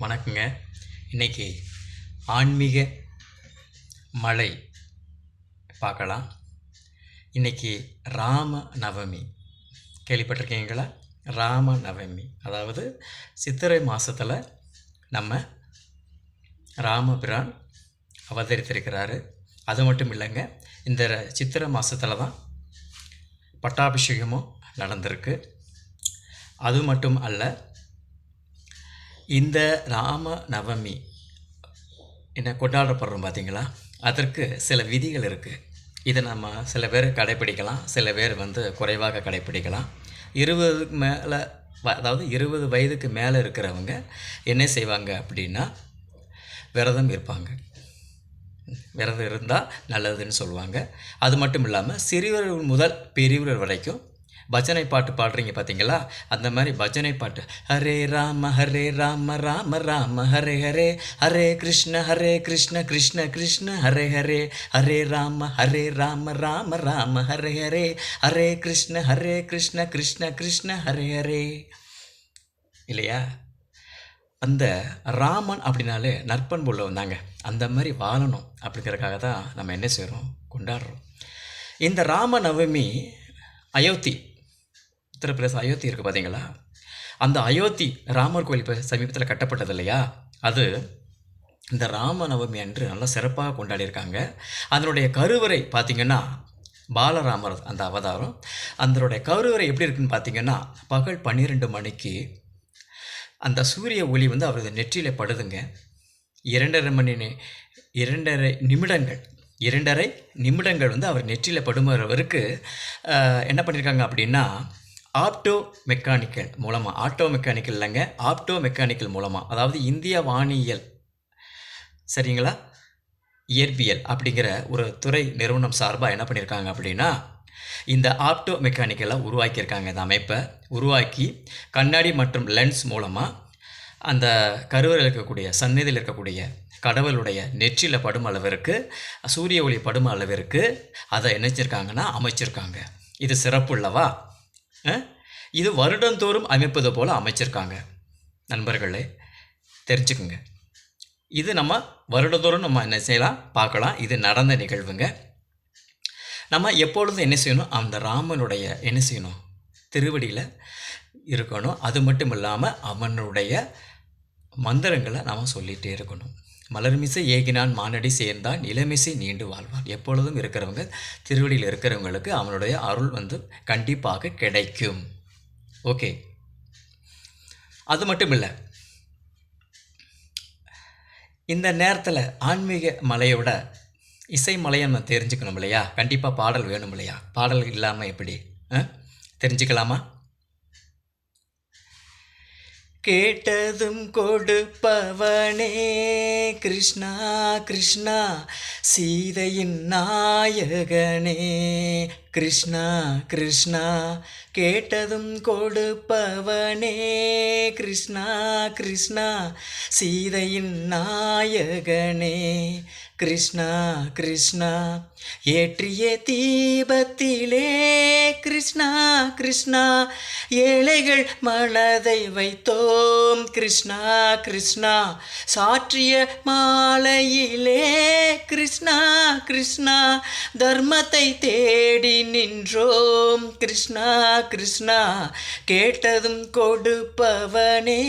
வணக்கங்க. இன்னைக்கு ஆன்மீக மலை பார்க்கலாம். இன்னைக்கு ராம நவமி கேள்விப்பட்டிருக்கீங்களா? ராம நவமி அதாவது சித்திரை மாதத்தில் நம்ம ராமபிரான் அவதரித்திருக்கிறாரு. அது மட்டும் இல்லைங்க இந்த சித்திரை மாதத்தில் தான் பட்டாபிஷேகமும் நடந்திருக்கு. அது மட்டும் அல்ல இந்த ராம நவமி என்ன கொண்டாடப்படுறோம் பார்த்தீங்களா அதற்கு சில விதிகள் இருக்குது இதை நம்ம சில பேர் கடைப்பிடிக்கலாம் சில பேர் வந்து குறைவாக கடைப்பிடிக்கலாம். இருபதுக்கு மேலே அதாவது இருபது வயதுக்கு மேலே இருக்கிறவங்க என்ன செய்வாங்க அப்படின்னா விரதம் இருப்பாங்க. விரதம் இருந்தால் நல்லதுன்னு சொல்லுவாங்க. அது மட்டும் இல்லாமல் சிறியவர்கள் முதல் பெரியவர்கள் வரைக்கும் பஜனை பாட்டு பாடுறீங்க பார்த்தீங்களா அந்த மாதிரி பஜனை பாட்டு. ஹரே ராம ஹரே ராம ராம ராம ஹரே ஹரே. ஹரே கிருஷ்ண ஹரே கிருஷ்ண கிருஷ்ண கிருஷ்ண ஹரே ஹரே. ஹரே ராம ஹரே ராம ராம ராம ஹரே ஹரே. ஹரே கிருஷ்ண ஹரே கிருஷ்ண கிருஷ்ண கிருஷ்ண ஹரே ஹரே. இல்லையா? அந்த ராமன் அப்படின்னாலே நற்பண்பு உள்ளவன் வந்தாங்க. அந்த மாதிரி வாழணும் அப்படிங்கிறதுக்காக தான் நம்ம என்ன செய்கிறோம் கொண்டாடுறோம். இந்த ராம நவமி அயோத்தி உத்தரப்பிரதேச அயோத்தி இருக்குது பார்த்தீங்களா அந்த அயோத்தி ராமர் கோயில் இப்போ சமீபத்தில் கட்டப்பட்டது இல்லையா? அது இந்த ராமநவமி அன்று நல்லா சிறப்பாக கொண்டாடியிருக்காங்க. அதனுடைய கருவறை பார்த்திங்கன்னா பாலராமர் அந்த அவதாரம். அதனுடைய கருவறை எப்படி இருக்குன்னு பார்த்தீங்கன்னா பகல் பன்னிரெண்டு மணிக்கு அந்த சூரிய ஒளி வந்து அவரது நெற்றியில் படுதுங்க. இரண்டரை மணி இரண்டரை நிமிடங்கள் இரண்டரை நிமிடங்கள் வந்து அவர் நெற்றியில் படுமவருக்கு என்ன பண்ணியிருக்காங்க அப்படின்னா ஆப்டோ மெக்கானிக்கல் மூலமாக ஆட்டோ மெக்கானிக்கல் இல்லைங்க ஆப்டோ மெக்கானிக்கல் மூலமாக அதாவது இந்திய வானியல் சரிங்களா? இயற்பியல் அப்படிங்கிற ஒரு துறை நிறுவனம் சார்பாக என்ன பண்ணியிருக்காங்க அப்படின்னா இந்த ஆப்டோ மெக்கானிக்கலை உருவாக்கியிருக்காங்க இந்த அமைப்பை. உருவாக்கி கண்ணாடி மற்றும் லென்ஸ் மூலமாக அந்த கருவறையில் இருக்கக்கூடிய சந்நிதியில் இருக்கக்கூடிய கடவுளுடைய நெற்றியில் படும் அளவிற்கு சூரிய ஒளி படும் அளவிற்கு அதை நினைச்சிருக்காங்கன்னா அமைச்சிருக்காங்க. இது சிறப்புள்ளவா இது வருடந்தோறும் அமைப்பது போல் அமைச்சிருக்காங்க. நண்பர்களே தெரிஞ்சுக்குங்க. இது நம்ம வருடந்தோறும் நம்ம என்ன செய்யலாம்? பார்க்கலாம். இது நடந்த நிகழ்வுங்க. நம்ம எப்பொழுதும் என்ன செய்யணும்? அந்த ராமனுடைய என்ன செய்யணும்? திருவடியில் இருக்கணும். அது மட்டும் இல்லாமல் அவனுடைய மந்திரங்களை நாம் சொல்லிகிட்டே இருக்கணும். மலர்மிசை ஏகினான் மானடி சேர்ந்தான் இளமிசை நீண்டு வாழ்வான். எப்பொழுதும் இருக்கிறவங்க திருவடியில் இருக்கிறவங்களுக்கு அவனுடைய அருள் வந்து கண்டிப்பாக கிடைக்கும். ஓகே. அது மட்டும் இல்லை. இந்த நேரத்தில் ஆன்மீக மலையோட இசை மலையை நம்ம தெரிஞ்சுக்கணும் இல்லையா? கண்டிப்பாக பாடல் வேணும் இல்லையா? பாடல் இல்லாமல் எப்படி? ஆ? தெரிஞ்சுக்கலாமா? கேட்டதும் கொடுப்பவனே. கிருஷ்ணா கிருஷ்ணா சீதையின் நாயகனே. கிருஷ்ணா கிருஷ்ணா கேட்டதும் கொடுப்பவனே. கிருஷ்ணா கிருஷ்ணா சீதையின் நாயகனே. கிருஷ்ணா கிருஷ்ணா ஏற்றிய தீபத்திலே கிருஷ்ணா கிருஷ்ணா ஏழைகள் மனதை வைத்தோம் கிருஷ்ணா கிருஷ்ணா சாற்றிய மாலையிலே கிருஷ்ணா கிருஷ்ணா தர்மத்தை தேடி நின்றோம் கிருஷ்ணா கிருஷ்ணா கேட்டதும் கொடுப்பவனே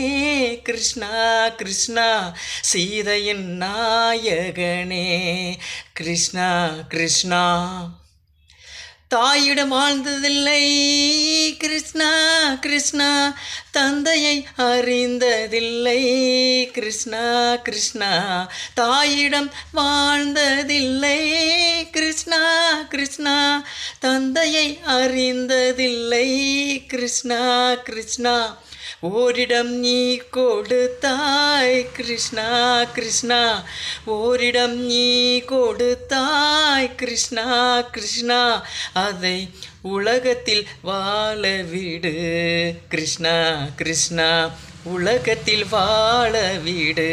கிருஷ்ணா கிருஷ்ணா சீதையின் நாயகனே கிருஷ்ணா கிருஷ்ணா. தாயிடம் வாழ்ந்ததில்லை கிருஷ்ணா கிருஷ்ணா. தந்தையை அறிந்ததில்லை கிருஷ்ணா கிருஷ்ணா. தாயிடம் வாழ்ந்ததில்லை கிருஷ்ணா கிருஷ்ணா. தந்தையை அறிந்ததில்லை கிருஷ்ணா கிருஷ்ணா. ஓரிடம் நீ கொடுத்தாய் கிருஷ்ணா கிருஷ்ணா. ஓரிடம் நீ கொடுத்தாய் கிருஷ்ணா கிருஷ்ணா. அதை உலகத்தில் வாழ விடு கிருஷ்ணா கிருஷ்ணா. உலகத்தில் வாழ வீடு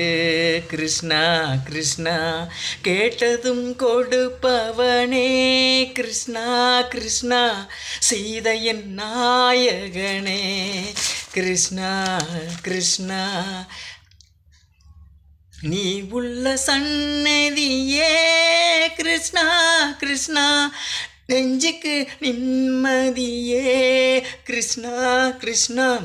கிருஷ்ணா கிருஷ்ணா. கேட்டதும் கொடுப்பவனே கிருஷ்ணா கிருஷ்ணா. சீதையின் நாயகனே கிருஷ்ணா கிருஷ்ணா. நீ உள்ள சன்னதியே கிருஷ்ணா கிருஷ்ணா. நெஞ்சுக்கு நிம்மதியே கிருஷ்ணா கிருஷ்ணா.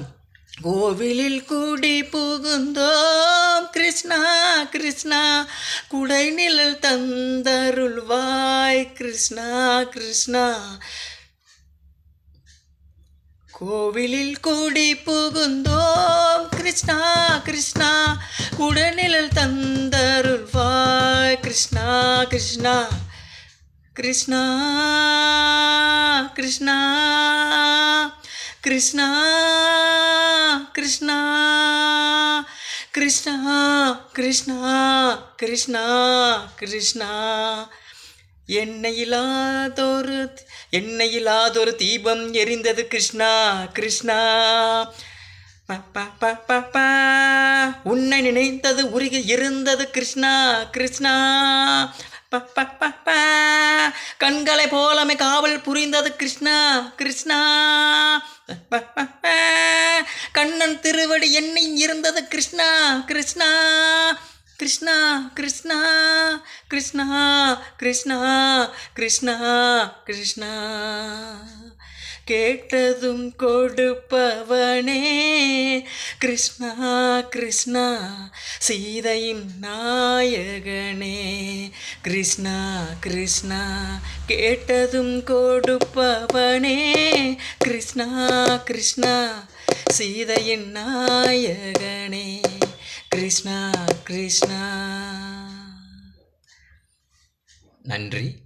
கோவிலில் கூடி புகுந்தோம் கிருஷ்ணா கிருஷ்ணா. குடை நிழல் தந்தருள்வாய் கிருஷ்ணா கிருஷ்ணா. கோவிலில் கூடி புகுந்தோம் கிருஷ்ணா கிருஷ்ணா குடநிழல் தந்தருள்வாய் கிருஷ்ணா கிருஷ்ணா கிருஷ்ணா கிருஷ்ணா கிருஷ்ணா கிருஷ்ணா கிருஷ்ணா கிருஷ்ணா கிருஷ்ணா கிருஷ்ணா எண்ணெயில்லாதொரு எண்ணெயில்லாதொரு தீபம் எரிந்தது கிருஷ்ணா கிருஷ்ணா. உன்னை நினைத்தது உருகி இருந்தது கிருஷ்ணா கிருஷ்ணா. கண்களை போலமே காவல் புரிந்தது கிருஷ்ணா கிருஷ்ணா. கண்ணன் திருவடி எண்ணெய் இருந்தது கிருஷ்ணா கிருஷ்ணா. கிருஷ்ணா கிருஷ்ணா கிருஷ்ணா கிருஷ்ணா கிருஷ்ணா கிருஷ்ணா. கேட்டதும் கொடுப்பவனே கிருஷ்ணா கிருஷ்ணா சீதையின் நாயகனே கிருஷ்ணா கிருஷ்ணா. கேட்டதும் கொடுப்பவனே கிருஷ்ணா கிருஷ்ணா சீதையின் நாயகனே கிருஷ்ணா கிருஷ்ணா. நன்றி.